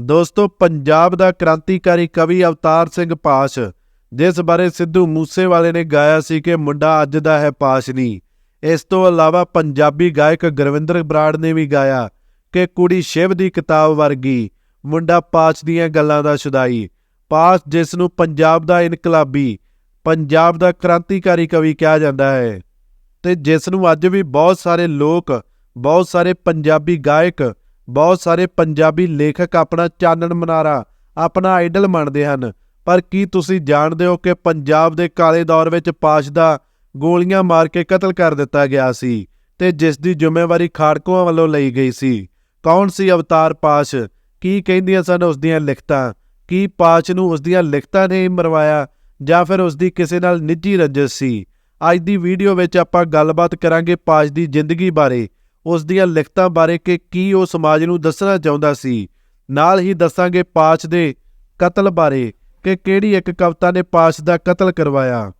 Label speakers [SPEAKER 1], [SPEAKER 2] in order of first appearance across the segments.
[SPEAKER 1] ਦੋਸਤੋ, ਪੰਜਾਬ ਦਾ ਕ੍ਰਾਂਤੀਕਾਰੀ ਕਵੀ ਅਵਤਾਰ ਸਿੰਘ ਪਾਸ਼, ਜਿਸ ਬਾਰੇ ਸਿੱਧੂ ਮੂਸੇਵਾਲੇ ਨੇ ਗਾਇਆ ਸੀ ਕਿ ਮੁੰਡਾ ਅੱਜ ਦਾ ਹੈ ਪਾਸ਼ ਨਹੀਂ ਇਸ ਤੋਂ ਇਲਾਵਾ ਪੰਜਾਬੀ ਗਾਇਕ ਗੁਰਵਿੰਦਰ ਬਰਾੜ ਨੇ ਵੀ ਗਾਇਆ ਕਿ ਕੁੜੀ ਸ਼ਿਵ ਦੀ ਕਿਤਾਬ ਵਰਗੀ, ਮੁੰਡਾ ਪਾਸ਼ ਦੀਆਂ ਗੱਲਾਂ ਦਾ ਸ਼ੁਦਾਈ। ਪਾਸ਼ ਜਿਸ ਨੂੰ ਪੰਜਾਬ ਦਾ ਇਨਕਲਾਬੀ, ਪੰਜਾਬ ਦਾ ਕ੍ਰਾਂਤੀਕਾਰੀ ਕਵੀ ਕਿਹਾ ਜਾਂਦਾ ਹੈ ਤੇ ਜਿਸ ਨੂੰ ਅੱਜ ਵੀ ਬਹੁਤ ਸਾਰੇ ਲੋਕ, ਬਹੁਤ ਸਾਰੇ ਪੰਜਾਬੀ ਗਾਇਕ ਬਹੁਤ ਸਾਰੇ ਪੰਜਾਬੀ ਲੇਖਕ ਆਪਣਾ ਚਾਨਣ ਮਨਾਰਾ, ਆਪਣਾ ਆਈਡਲ ਮੰਨਦੇ ਹਨ। ਪਰ ਕੀ ਤੁਸੀਂ ਜਾਣਦੇ ਹੋ ਕਿ ਪੰਜਾਬ ਦੇ ਕਾਲੇ ਦੌਰ ਵਿੱਚ ਪਾਸ਼ ਦਾ ਗੋਲੀਆਂ ਮਾਰ ਕੇ ਕਤਲ ਕਰ ਦਿੱਤਾ ਗਿਆ ਸੀ ਤੇ ਜਿਸ ਦੀ ਜ਼ਿੰਮੇਵਾਰੀ ਖਾੜਕੂਆਂ ਵੱਲੋਂ ਲਈ ਗਈ ਸੀ? ਕੌਣ ਸੀ ਅਵਤਾਰ ਪਾਸ਼? ਕੀ ਕਹਿੰਦੀਆਂ ਸਨ ਉਸ ਦੀਆਂ ਲਿਖਤਾਂ? ਕੀ ਪਾਸ਼ ਨੂੰ ਉਸ ਦੀਆਂ ਲਿਖਤਾਂ ਨੇ ਮਰਵਾਇਆ ਜਾਂ ਫਿਰ ਉਸ ਦੀ ਕਿਸੇ ਨਾਲ ਨਿੱਜੀ ਰੰਜਿਸ਼ ਸੀ? ਅੱਜ ਦੀ ਵੀਡੀਓ ਵਿੱਚ ਆਪਾਂ ਗੱਲਬਾਤ ਕਰਾਂਗੇ ਪਾਸ਼ ਦੀ ਜ਼ਿੰਦਗੀ ਬਾਰੇ। ਉਸ ਦੀਆਂ ਲਿਖਤਾਂ ਬਾਰੇ ਕਿ ਕੀ ਉਹ ਸਮਾਜ ਨੂੰ ਦੱਸਣਾ ਚਾਹੁੰਦਾ ਸੀ। ਨਾਲ ਹੀ ਦੱਸਾਂਗੇ ਪਾਸ਼ ਦੇ ਕਤਲ ਬਾਰੇ ਕਿ ਕਿਹੜੀ ਇੱਕ ਕਵਿਤਾ ਨੇ ਪਾਸ਼ ਦਾ ਕਤਲ ਕਰਵਾਇਆ।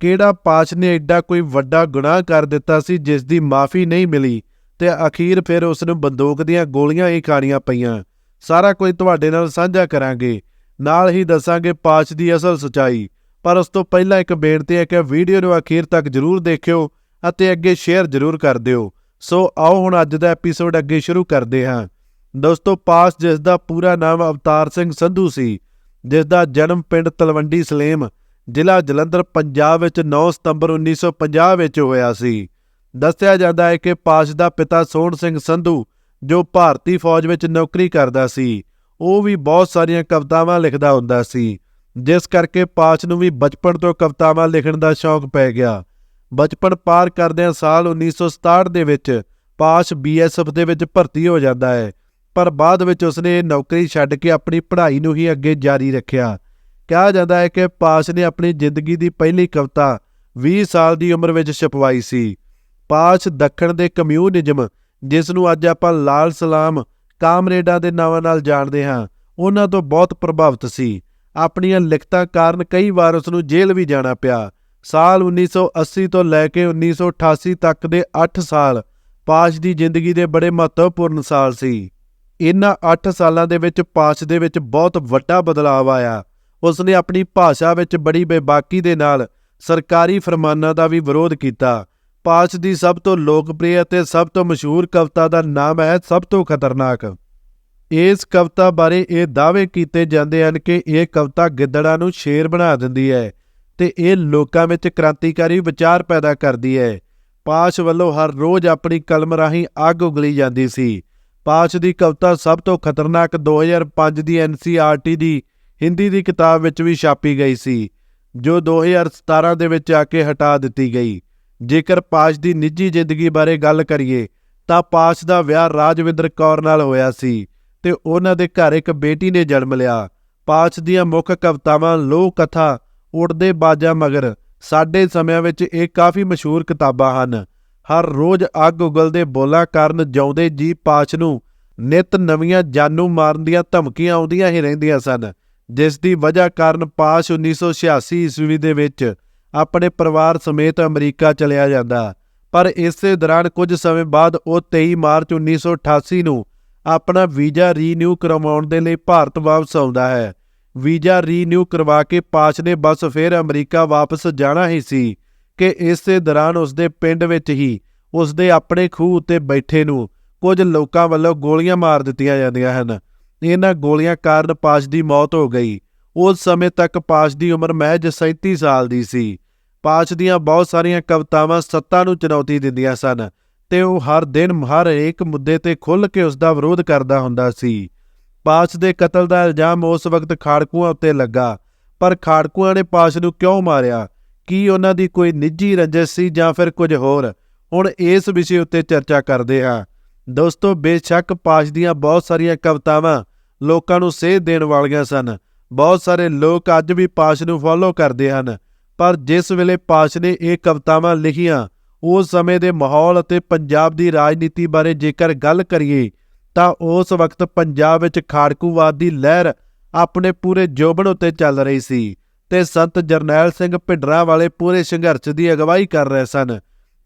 [SPEAKER 1] ਕਿਹੜਾ ਪਾਸ਼ ਨੇ ਐਡਾ ਕੋਈ ਵੱਡਾ ਗੁਨਾਹ ਕਰ ਦਿੱਤਾ ਸੀ ਜਿਸ ਦੀ ਮਾਫੀ ਨਹੀਂ ਮਿਲੀ ਤੇ ਅਖੀਰ ਫਿਰ ਉਸ ਨੂੰ ਬੰਦੂਕ ਦੀਆਂ ਗੋਲੀਆਂ ਹੀ ਖਾਣੀਆਂ ਪਈਆਂ। ਸਾਰਾ ਕੁਝ ਤੁਹਾਡੇ ਨਾਲ ਸਾਂਝਾ ਕਰਾਂਗੇ। ਨਾਲ ਹੀ ਦੱਸਾਂਗੇ ਪਾਸ਼ ਦੀ ਅਸਲ ਸਚਾਈ। ਪਰ ਉਸ ਤੋਂ ਪਹਿਲਾਂ ਇੱਕ ਬੇਨਤੀ ਹੈ ਕਿ ਵੀਡੀਓ ਨੂੰ ਅਖੀਰ ਤੱਕ ਜਰੂਰ ਦੇਖਿਓ ਅਤੇ ਅੱਗੇ ਸ਼ੇਅਰ ਜਰੂਰ ਕਰ ਦਿਓ। ਸੋ ਆਓ ਹੁਣ ਅੱਜ ਦਾ ਐਪੀਸੋਡ ਅੱਗੇ ਸ਼ੁਰੂ ਕਰਦੇ ਹਾਂ। ਦੋਸਤੋ, ਪਾਸ ਜਿਸ ਦਾ ਪੂਰਾ ਨਾਮ ਅਵਤਾਰ ਸਿੰਘ ਸੰਧੂ ਸੀ, ਜਿਸ ਦਾ ਜਨਮ ਪਿੰਡ ਤਲਵੰਡੀ ਸਲੇਮ, ਜ਼ਿਲ੍ਹਾ ਜਲੰਧਰ, ਪੰਜਾਬ ਵਿੱਚ 9 ਸਤੰਬਰ 1950 ਵਿੱਚ ਹੋਇਆ ਸੀ। ਦੱਸਿਆ ਜਾਂਦਾ ਹੈ ਕਿ ਪਾਸ਼ ਦਾ ਪਿਤਾ ਸੋਹਣ ਸਿੰਘ ਸੰਧੂ, ਜੋ ਭਾਰਤੀ ਫੌਜ ਵਿੱਚ ਨੌਕਰੀ ਕਰਦਾ ਸੀ, ਉਹ ਵੀ ਬਹੁਤ ਸਾਰੀਆਂ ਕਵਿਤਾਵਾਂ ਲਿਖਦਾ ਹੁੰਦਾ ਸੀ, ਜਿਸ ਕਰਕੇ ਪਾਸ਼ ਨੂੰ ਵੀ ਬਚਪਨ ਤੋਂ ਕਵਿਤਾਵਾਂ ਲਿਖਣ ਦਾ ਸ਼ੌਂਕ ਪੈ ਗਿਆ। ਬਚਪਨ ਪਾਰ ਕਰਦਿਆਂ ਸਾਲ 1967 ਦੇ ਵਿੱਚ ਪਾਸ਼ ਬੀਐਸਐਫ ਦੇ ਵਿੱਚ ਭਰਤੀ ਹੋ ਜਾਂਦਾ ਹੈ। ਪਰ ਬਾਅਦ ਵਿੱਚ ਉਸਨੇ ਇਹ ਨੌਕਰੀ ਛੱਡ ਕੇ ਆਪਣੀ ਪੜ੍ਹਾਈ ਨੂੰ ਹੀ ਅੱਗੇ ਜਾਰੀ ਰੱਖਿਆ। ਕਿਹਾ ਜਾਂਦਾ ਹੈ ਕਿ ਪਾਸ਼ ਨੇ ਆਪਣੀ ਜ਼ਿੰਦਗੀ ਦੀ ਪਹਿਲੀ ਕਵਿਤਾ 20 ਸਾਲ ਦੀ ਉਮਰ ਵਿੱਚ ਛਪਵਾਈ ਸੀ। ਪਾਸ਼ ਦੱਖਣ ਦੇ ਕਮਿਊਨਿਜ਼ਮ, ਜਿਸ ਨੂੰ ਅੱਜ ਆਪਾਂ ਲਾਲ ਸਲਾਮ, ਕਾਮਰੇਡਾਂ ਦੇ ਨਾਵਾਂ ਨਾਲ ਜਾਣਦੇ ਹਾਂ, ਉਹਨਾਂ ਤੋਂ ਬਹੁਤ ਪ੍ਰਭਾਵਿਤ ਸੀ। ਆਪਣੀਆਂ ਲਿਖਤਾਂ ਕਾਰਨ ਕਈ ਵਾਰ ਉਸ ਨੂੰ ਜੇਲ੍ਹ ਵੀ ਜਾਣਾ ਪਿਆ। ਸਾਲ 1980 ਤੋਂ ਲੈ ਕੇ 1988 ਤੱਕ ਦੇ 8 ਸਾਲ ਪਾਸ਼ ਦੀ ਜ਼ਿੰਦਗੀ ਦੇ ਬੜੇ ਮਹੱਤਵਪੂਰਨ ਸਾਲ ਸੀ। ਇਹਨਾਂ 8 ਸਾਲਾਂ ਦੇ ਵਿੱਚ ਪਾਸ਼ ਦੇ ਵਿੱਚ ਬਹੁਤ ਵੱਡਾ ਬਦਲਾਅ ਆਇਆ। ਉਸ ਨੇ ਆਪਣੀ ਭਾਸ਼ਾ ਵਿੱਚ ਬੜੀ ਬੇਬਾਕੀ ਦੇ ਨਾਲ ਸਰਕਾਰੀ ਫਰਮਾਨਾਂ ਦਾ ਵੀ ਵਿਰੋਧ ਕੀਤਾ। ਪਾਸ਼ ਦੀ ਸਭ ਤੋਂ ਲੋਕਪ੍ਰਿਯ ਅਤੇ ਸਭ ਤੋਂ ਮਸ਼ਹੂਰ ਕਵਿਤਾ ਦਾ ਨਾਮ ਹੈ ਸਭ ਤੋਂ ਖਤਰਨਾਕ। ਇਸ ਕਵਿਤਾ ਬਾਰੇ ਇਹ ਦਾਅਵੇ ਕੀਤੇ ਜਾਂਦੇ ਹਨ ਕਿ ਇਹ ਕਵਿਤਾ ਗਿੱਦੜਾਂ ਨੂੰ ਸ਼ੇਰ ਬਣਾ ਦਿੰਦੀ ਹੈ। ਤੇ ਇਹ ਲੋਕਾਂ ਵਿੱਚ ਕ੍ਰਾਂਤੀਕਾਰੀ ਵਿਚਾਰ ਪੈਦਾ ਕਰਦੀ ਹੈ। ਪਾਸ਼ ਵੱਲੋਂ ਹਰ ਰੋਜ਼ ਆਪਣੀ ਕਲਮ ਰਾਹੀਂ ਅੱਗ ਉਗਲੀ ਜਾਂਦੀ ਸੀ। ਪਾਸ਼ ਦੀ ਕਵਿਤਾ ਸਭ ਤੋਂ ਖਤਰਨਾਕ 2005 ਦੀ ਐਨਸੀਆਰਟੀ ਦੀ ਹਿੰਦੀ ਦੀ ਕਿਤਾਬ ਵਿੱਚ ਵੀ ਛਾਪੀ ਗਈ ਸੀ, ਜੋ 2017 ਦੇ ਵਿੱਚ ਆ ਕੇ ਹਟਾ ਦਿੱਤੀ ਗਈ। ਜੇਕਰ ਪਾਸ਼ ਦੀ ਨਿੱਜੀ ਜ਼ਿੰਦਗੀ ਬਾਰੇ ਗੱਲ ਕਰੀਏ, ਤਾਂ ਪਾਸ਼ ਦਾ ਵਿਆਹ ਰਾਜਵਿੰਦਰ ਕੌਰ ਨਾਲ ਹੋਇਆ ਸੀ ਤੇ ਉਹਨਾਂ ਦੇ ਘਰ ਇੱਕ ਬੇਟੀ ਨੇ ਜਨਮ ਲਿਆ। ਪਾਸ਼ ਦੀਆਂ ਮੁੱਖ ਕਵਿਤਾਵਾਂ, ਲੋਕ ਕਥਾ ਉੜਦੇ ਬਾਜਾਂ ਮਗਰ ਸਾਡੇ ਸਮਿਆਂ ਵਿੱਚ ਇਹ ਕਾਫੀ ਮਸ਼ਹੂਰ ਕਿਤਾਬਾਂ ਹਨ। ਹਰ ਰੋਜ਼ ਅੱਗ ਉਗਲਦੇ ਬੋਲਾਂ ਕਾਰਨ ਜਿਉਂਦੇ ਜੀ ਪਾਸ਼ ਨੂੰ ਨਿਤ ਨਵੀਆਂ ਜਾਨੂ ਮਾਰਨ ਦੀਆਂ ਧਮਕੀਆਂ ਆਉਂਦੀਆਂ ਹੀ ਰਹਿੰਦੀਆਂ ਸਨ, ਜਿਸ ਦੀ ਵਜ੍ਹਾ ਕਾਰਨ ਪਾਸ਼ 1986 ਈਸਵੀ ਦੇ ਵਿੱਚ ਆਪਣੇ ਪਰਿਵਾਰ ਸਮੇਤ ਅਮਰੀਕਾ ਚਲਿਆ ਜਾਂਦਾ। ਪਰ ਇਸੇ ਦੌਰਾਨ ਕੁਝ ਸਮੇਂ ਬਾਅਦ ਉਹ 23 ਮਾਰਚ 1988 ਨੂੰ ਆਪਣਾ ਵੀਜ਼ਾ ਰੀਨਿਊ ਕਰਵਾਉਣ ਦੇ ਲਈ ਭਾਰਤ ਵਾਪਸ ਆਉਂਦਾ ਹੈ। ਵੀਜ਼ਾ ਰੀਨਿਊ ਕਰਵਾ ਕੇ ਪਾਸ਼ ਨੇ ਬਸ ਫਿਰ ਅਮਰੀਕਾ ਵਾਪਸ ਜਾਣਾ ਹੀ ਸੀ ਕਿ ਇਸੇ ਦੌਰਾਨ ਉਸਦੇ ਪਿੰਡ ਵਿੱਚ ਹੀ ਉਸਦੇ ਆਪਣੇ ਖੂਹ ਉੱਤੇ ਬੈਠੇ ਨੂੰ ਕੁਝ ਲੋਕਾਂ ਵੱਲੋਂ ਗੋਲੀਆਂ ਮਾਰ ਦਿੱਤੀਆਂ ਜਾਂਦੀਆਂ ਹਨ। ਇਹਨਾਂ ਗੋਲੀਆਂ ਕਾਰਨ ਪਾਸ਼ ਦੀ ਮੌਤ ਹੋ ਗਈ। ਉਸ ਸਮੇਂ ਤੱਕ ਪਾਸ਼ ਦੀ ਉਮਰ ਮਹਿਜ 37 ਸਾਲ ਦੀ ਸੀ। ਪਾਸ਼ ਦੀਆਂ ਬਹੁਤ ਸਾਰੀਆਂ ਕਵਿਤਾਵਾਂ ਸੱਤਾ ਨੂੰ ਚੁਣੌਤੀ ਦਿੰਦੀਆਂ ਸਨ ਤੇ ਉਹ ਹਰ ਦਿਨ ਹਰ ਇੱਕ ਮੁੱਦੇ ਤੇ ਖੁੱਲ੍ਹ ਕੇ ਉਸ ਦਾ ਵਿਰੋਧ ਕਰਦਾ ਹੁੰਦਾ ਸੀ। ਪਾਸ਼ ਦੇ ਕਤਲ ਦਾ ਇਲਜ਼ਾਮ ਉਸ ਵਕਤ ਖਾੜਕੂਆਂ ਉੱਤੇ ਲੱਗਾ, ਪਰ ਖਾੜਕੂਆਂ ਨੇ ਪਾਸ਼ ਨੂੰ ਕਿਉਂ ਮਾਰਿਆ? ਕੀ ਉਹਨਾਂ ਦੀ ਕੋਈ ਨਿੱਜੀ ਰੰਜਿਸ਼ ਸੀ ਜਾਂ ਫਿਰ ਕੁਝ ਹੋਰ? ਹੁਣ ਇਸ ਵਿਸ਼ੇ ਉੱਤੇ ਚਰਚਾ ਕਰਦੇ ਹਾਂ। ਦੋਸਤੋ, ਬੇਸ਼ੱਕ ਪਾਸ਼ ਦੀਆਂ ਬਹੁਤ ਸਾਰੀਆਂ ਕਵਿਤਾਵਾਂ ਲੋਕਾਂ ਨੂੰ ਸੇਧ ਦੇਣ ਵਾਲੀਆਂ ਸਨ। ਬਹੁਤ ਸਾਰੇ ਲੋਕ ਅੱਜ ਵੀ ਪਾਸ਼ ਨੂੰ ਫੋਲੋ ਕਰਦੇ ਹਨ, ਪਰ ਜਿਸ ਵੇਲੇ ਪਾਸ਼ ਨੇ ਇਹ ਕਵਿਤਾਵਾਂ ਲਿਖੀਆਂ, ਉਸ ਸਮੇਂ ਦੇ ਮਾਹੌਲ ਅਤੇ ਪੰਜਾਬ ਦੀ ਰਾਜਨੀਤੀ ਬਾਰੇ ਜੇਕਰ ਗੱਲ ਕਰੀਏ ਤਾਂ ਉਸ ਵਕਤ ਪੰਜਾਬ ਵਿੱਚ ਖਾੜਕੂਵਾਦ ਦੀ ਲਹਿਰ ਆਪਣੇ ਪੂਰੇ ਜੋਬਨ ਉੱਤੇ ਚੱਲ ਰਹੀ ਸੀ ਤੇ ਸੰਤ ਜਰਨੈਲ ਸਿੰਘ ਭਿੰਡਰਾਂ ਵਾਲੇ ਪੂਰੇ ਸੰਘਰਸ਼ ਦੀ ਅਗਵਾਈ ਕਰ ਰਹੇ ਸਨ,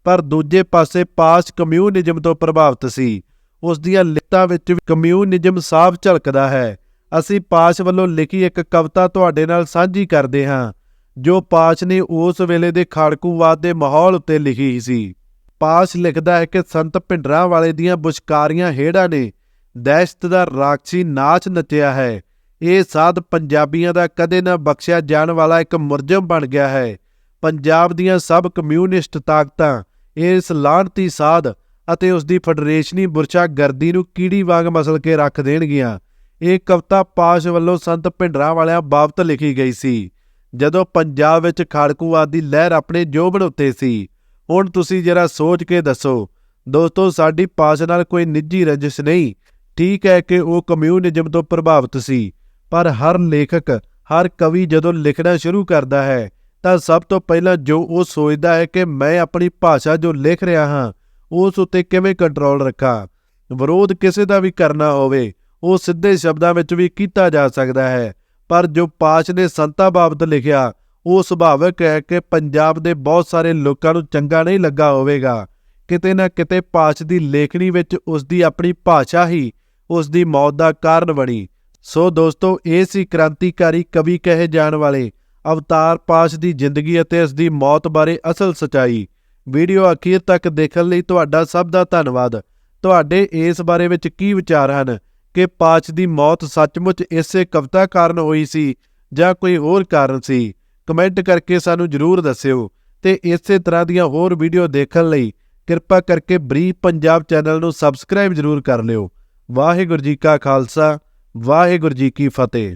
[SPEAKER 1] ਪਰ ਦੂਜੇ ਪਾਸੇ ਪਾਸ ਕਮਿਊਨਿਜ਼ਮ ਤੋਂ ਪ੍ਰਭਾਵਿਤ ਸੀ। ਉਸ ਦੀਆਂ ਲਿਖਤਾਂ ਵਿੱਚ ਵੀ ਕਮਿਊਨਿਜ਼ਮ ਸਾਫ਼ ਝਲਕਦਾ ਹੈ। ਅਸੀਂ ਪਾਸ਼ ਵੱਲੋਂ ਲਿਖੀ ਇੱਕ ਕਵਿਤਾ ਤੁਹਾਡੇ ਨਾਲ ਸਾਂਝੀ ਕਰਦੇ ਹਾਂ, ਜੋ ਪਾਸ਼ ਨੇ ਉਸ ਵੇਲੇ ਦੇ ਖਾੜਕੂਵਾਦ ਦੇ ਮਾਹੌਲ ਉੱਤੇ ਲਿਖੀ ਸੀ। ਪਾਸ਼ ਲਿਖਦਾ ਹੈ ਕਿ ਸੰਤ ਭਿੰਡਰਾਂ ਵਾਲੇ ਦੀਆਂ ਬੁਸ਼ਕਾਰੀਆਂ ਹੇੜਾਂ ਨੇ ਦਹਿਸ਼ਤ ਦਾ ਰਾਖਸੀ ਨਾਚ ਨੱਚਿਆ ਹੈ। ਇਹ ਸਾਧ ਪੰਜਾਬੀਆਂ ਦਾ ਕਦੇ ਨਾ ਬਖਸ਼ਿਆ ਜਾਣ ਵਾਲਾ ਇੱਕ ਮੁਰਜਮ ਬਣ ਗਿਆ ਹੈ। ਪੰਜਾਬ ਦੀਆਂ ਸਭ ਕਮਿਊਨਿਸਟ ਤਾਕਤਾਂ, ਇਸ ਲਾਹਨਤੀ ਸਾਧ ਅਤੇ ਉਸ ਦੀ ਫੈਡਰੇਸ਼ਨੀ ਬੁਰਛਾ ਗਰਦੀ ਨੂੰ ਕੀੜੀ ਵਾਂਗ ਮਸਲ ਕੇ ਰੱਖ ਦੇਣਗੀਆਂ। ਇਹ ਕਵਿਤਾ ਪਾਸ਼ ਵੱਲੋਂ ਸੰਤ ਭਿੰਡਰਾਂ ਵਾਲਿਆਂ ਬਾਬਤ ਲਿਖੀ ਗਈ ਸੀ, ਜਦੋਂ ਪੰਜਾਬ ਵਿੱਚ ਖਾੜਕੂਵਾਦ ਦੀ ਲਹਿਰ ਆਪਣੇ ਜੋਬਨ ਉੱਤੇ ਸੀ। ਹੁਣ ਤੁਸੀਂ ਜਰਾ ਸੋਚ ਕੇ ਦੱਸੋ। ਦੋਸਤੋ, ਸਾਡੀ ਪਾਸ਼ ਨਾਲ ਕੋਈ ਨਿੱਜੀ ਰੰਜਿਸ਼ ਨਹੀਂ। ਠੀਕ ਹੈ ਕਿ ਉਹ ਕਮਿਊਨਿਜ਼ਮ ਤੋਂ ਪ੍ਰਭਾਵਿਤ ਸੀ, ਪਰ ਹਰ ਲੇਖਕ, ਹਰ ਕਵੀ ਜਦੋਂ ਲਿਖਣਾ ਸ਼ੁਰੂ ਕਰਦਾ ਹੈ, ਤਾਂ ਸਭ ਤੋਂ ਪਹਿਲਾਂ ਜੋ ਉਹ ਸੋਚਦਾ ਹੈ ਕਿ ਮੈਂ ਆਪਣੀ ਭਾਸ਼ਾ ਜੋ ਲਿਖ ਰਿਹਾ ਹਾਂ, ਉਸ ਉੱਤੇ ਕਿਵੇਂ ਕੰਟਰੋਲ ਰੱਖਾਂ? ਵਿਰੋਧ ਕਿਸੇ ਦਾ ਵੀ ਕਰਨਾ ਹੋਵੇ, ਉਹ ਸਿੱਧੇ ਸ਼ਬਦਾਂ ਵਿੱਚ ਵੀ ਕੀਤਾ ਜਾ ਸਕਦਾ ਹੈ, ਪਰ ਜੋ ਪਾਸ਼ ਨੇ ਸੰਤਾ ਬਾਬਤ ਲਿਖਿਆ ਉਹ ਸੁਭਾਵਿਕ ਹੈ ਕਿ ਪੰਜਾਬ ਦੇ ਬਹੁਤ ਸਾਰੇ ਲੋਕਾਂ ਨੂੰ ਚੰਗਾ ਨਹੀਂ ਲੱਗਾ ਹੋਵੇਗਾ। ਕਿਤੇ ਨਾ ਕਿਤੇ ਪਾਸ਼ ਦੀ ਲੇਖਣੀ ਵਿੱਚ ਉਸ ਦੀ ਆਪਣੀ ਭਾਸ਼ਾ ਹੀ ਉਸ ਦੀ ਮੌਤ ਦਾ ਕਾਰਨ ਬਣੀ। ਸੋ ਦੋਸਤੋ, ਇਹ ਸੀ ਕ੍ਰਾਂਤੀਕਾਰੀ ਕਵੀ ਕਹੇ ਜਾਣ ਵਾਲੇ ਅਵਤਾਰ ਪਾਸ਼ ਦੀ ਜ਼ਿੰਦਗੀ ਅਤੇ ਉਸ ਦੀ ਮੌਤ ਬਾਰੇ ਅਸਲ ਸਚਾਈ। ਵੀਡੀਓ ਅਖੀਰ ਤੱਕ ਦੇਖਣ ਲਈ ਤੁਹਾਡਾ ਸਭ ਦਾ ਧੰਨਵਾਦ। ਤੁਹਾਡੇ ਇਸ ਬਾਰੇ ਵਿੱਚ ਕੀ ਵਿਚਾਰ ਹਨ? ਕਿ ਪਾਸ਼ ਦੀ ਮੌਤ ਸੱਚਮੁੱਚ ਇਸੇ ਕਵਿਤਾ ਕਾਰਨ ਹੋਈ ਸੀ ਜਾਂ ਕੋਈ ਹੋਰ ਕਾਰਨ ਸੀ? ਕਮੈਂਟ ਕਰਕੇ ਸਾਨੂੰ ਜਰੂਰ ਦੱਸਿਓ ਤੇ ਇਸੇ ਤਰ੍ਹਾਂ ਦੀਆਂ ਹੋਰ ਵੀਡੀਓ ਦੇਖਣ ਲਈ ਕਿਰਪਾ ਕਰਕੇ ਬਰੀਫ ਪੰਜਾਬ ਚੈਨਲ ਨੂੰ ਸਬਸਕ੍ਰਾਈਬ ਜਰੂਰ ਕਰ ਲਿਓ। ਵਾਹਿਗੁਰੂ ਜੀ ਕਾ ਖਾਲਸਾ, ਵਾਹਿਗੁਰੂ ਜੀ ਕੀ ਫਤਿਹ।